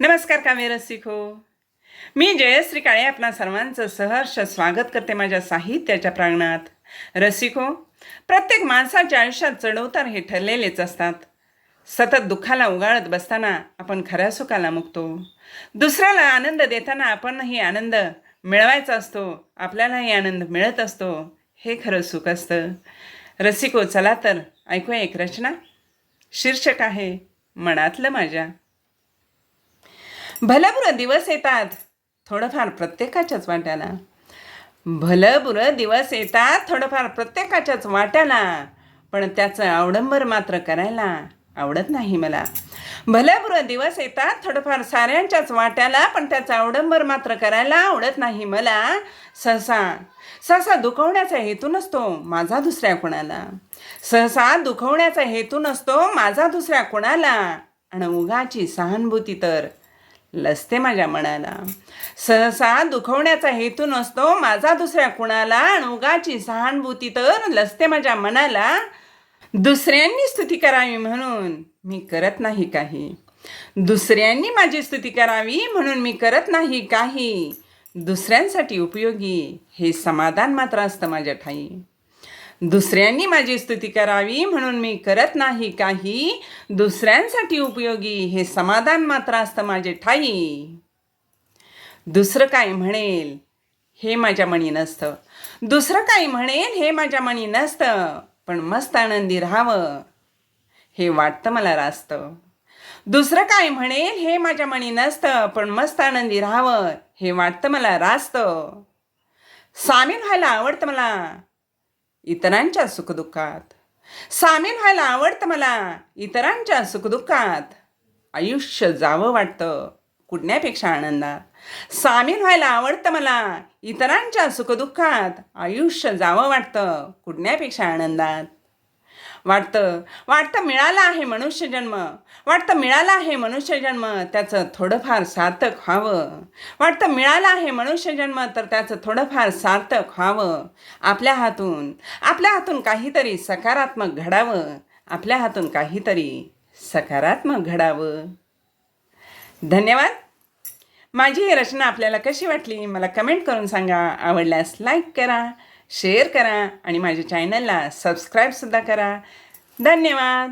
नमस्कार कामे रसिको मी जयश्री काळे आपणा सर्वांचं सहर्ष स्वागत करते माझ्या साहित्याच्या प्रांगणात. रसिको प्रत्येक माणसाच्या आयुष्यात चढउतार हे ठरलेलेच असतात. सतत दुःखाला उगाळत बसताना आपण खऱ्या सुखाला मुकतो. दुसऱ्याला आनंद देताना आपणही आनंद मिळवायचा असतो आपल्यालाही आनंद मिळत असतो हे खरं सुख असतं. रसिको चला तर ऐकूया एक रचना. शीर्षक आहे मनातलं माझ्या. भलंबुरं दिवस येतात. थोडंफार प्रत्येकाच्याच वाट्याला. भलंबुरं दिवस येतात थोडंफार प्रत्येकाच्याच वाट्याला. पण त्याचं अवडंबर मात्र करायला आवडत नाही मला. भलंबुरं दिवस येतात थोडंफार साऱ्यांच्याच वाट्याला पण त्याचा अवडंबर मात्र करायला आवडत नाही मला. सहसा सहसा दुखवण्याचा हेतू नसतो माझा दुसऱ्या कोणाला. सहसा दुखवण्याचा हेतू नसतो माझा दुसऱ्या कोणाला. आणि उगाची सहानुभूती तर लसते माझ्या मनाला. सहसा दुखवण्याचा हेतू नसतो माझा दुसऱ्या कुणाला आणि उगाची सहानुभूती तर लसते माझ्या मनाला. दुसऱ्यांनी स्तुती करावी म्हणून मी करत नाही काही. दुसऱ्यांनी माझी स्तुती करावी म्हणून मी करत नाही काही. दुसऱ्यांसाठी उपयोगी हे समाधान मात्र असतं माझ्या ठाई. दुसऱ्यांनी माझी स्तुती करावी म्हणून मी करत नाही काही. दुसऱ्यांसाठी उपयोगी हे समाधान मात्र असतं माझे ठाई. दुसरं काय म्हणेल? हे माझ्या मणी नसतं. दुसरं काय म्हणेल? हे माझ्या मणी नसतं. पण मस्त आनंदी राहावं. हे वाटतं मला रास्त. दुसरं काय म्हणेल? हे माझ्या मणी नसतं. पण मस्त आनंदी राहावं. हे वाटतं मला रास्त. सामील व्हायला आवडतं मला. इतरांच्या सुखदुःखात. सामील व्हायला आवडतं मला इतरांच्या सुखदुःखात. आयुष्य जावं वाटतं कुडण्यापेक्षा आनंदात. सामील व्हायला आवडतं मला इतरांच्या सुखदुःखात आयुष्य जावं वाटतं कुडण्यापेक्षा आनंदात. वाटतं वाटतं मिळाला आहे मनुष्यजन्म वाटतं मिळाला आहे मनुष्यजन्म त्याचं थोडंफार सार्थक व्हावं. वाटतं मिळालं आहे मनुष्यजन्म तर त्याचं थोडंफार सार्थक व्हावं. आपल्या हातून आपल्या हातून काहीतरी सकारात्मक घडावं. आपल्या हातून काहीतरी सकारात्मक घडावं. धन्यवाद. माझी ही रचना आपल्याला कशी वाटली मला कमेंट करून सांगा. आवडल्यास लाईक करा. शेअर करा आणि माझ्या चॅनलला सबस्क्राईबसुद्धा करा. धन्यवाद.